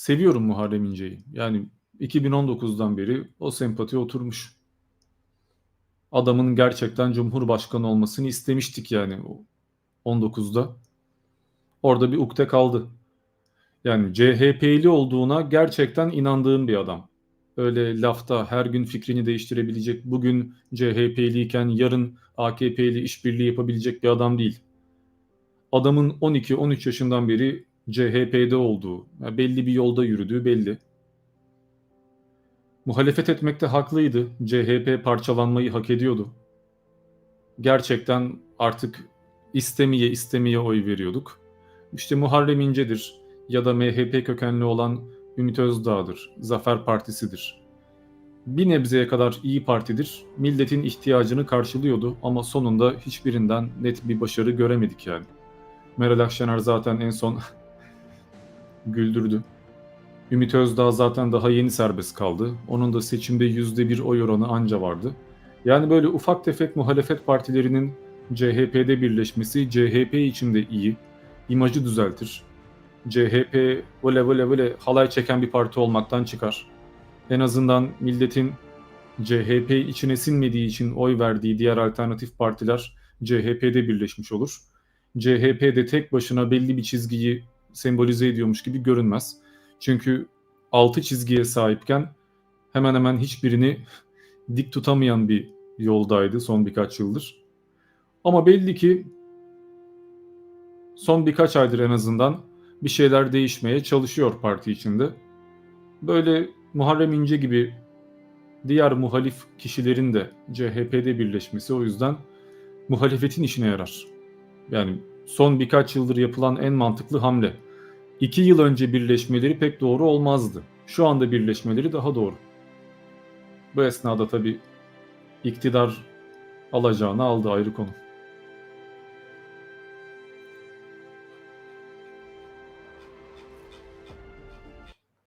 seviyorum Muharrem İnce'yi. Yani 2019'dan beri o sempati oturmuş. Adamın gerçekten Cumhurbaşkanı olmasını istemiştik yani o 19'da. Orada bir ukde kaldı. Yani CHP'li olduğuna gerçekten inandığım bir adam. Öyle lafta her gün fikrini değiştirebilecek, bugün CHP'liyken yarın AKP'li işbirliği yapabilecek bir adam değil. Adamın 12-13 yaşından beri CHP'de olduğu, yani belli bir yolda yürüdüğü belli. Muhalefet etmekte haklıydı. CHP parçalanmayı hak ediyordu. Gerçekten artık istemeye istemeye oy veriyorduk. İşte Muharrem İnce'dir ya da MHP kökenli olan Ümit Özdağ'dır, Zafer Partisi'dir. Bir nebzeye kadar iyi Parti'dir. Milletin ihtiyacını karşılıyordu ama sonunda hiçbirinden net bir başarı göremedik yani. Meral Akşener zaten en son güldürdü. Ümit Özdağ zaten daha yeni serbest kaldı. Onun da seçimde %1 oy oranı anca vardı. Yani böyle ufak tefek muhalefet partilerinin CHP'de birleşmesi CHP için de iyi. İmajı düzeltir. CHP böyle böyle böyle halay çeken bir parti olmaktan çıkar. En azından milletin CHP içine sinmediği için oy verdiği diğer alternatif partiler CHP'de birleşmiş olur. CHP'de tek başına belli bir çizgiyi sembolize ediyormuş gibi görünmez. Çünkü altı çizgiye sahipken hemen hemen hiçbirini dik tutamayan bir yoldaydı son birkaç yıldır. Ama belli ki son birkaç aydır en azından bir şeyler değişmeye çalışıyor parti içinde. Böyle Muharrem İnce gibi diğer muhalif kişilerin de CHP'de birleşmesi o yüzden muhalefetin işine yarar. Yani son birkaç yıldır yapılan en mantıklı hamle. İki yıl önce birleşmeleri pek doğru olmazdı. Şu anda birleşmeleri daha doğru. Bu esnada tabii iktidar alacağını aldı ayrı konu.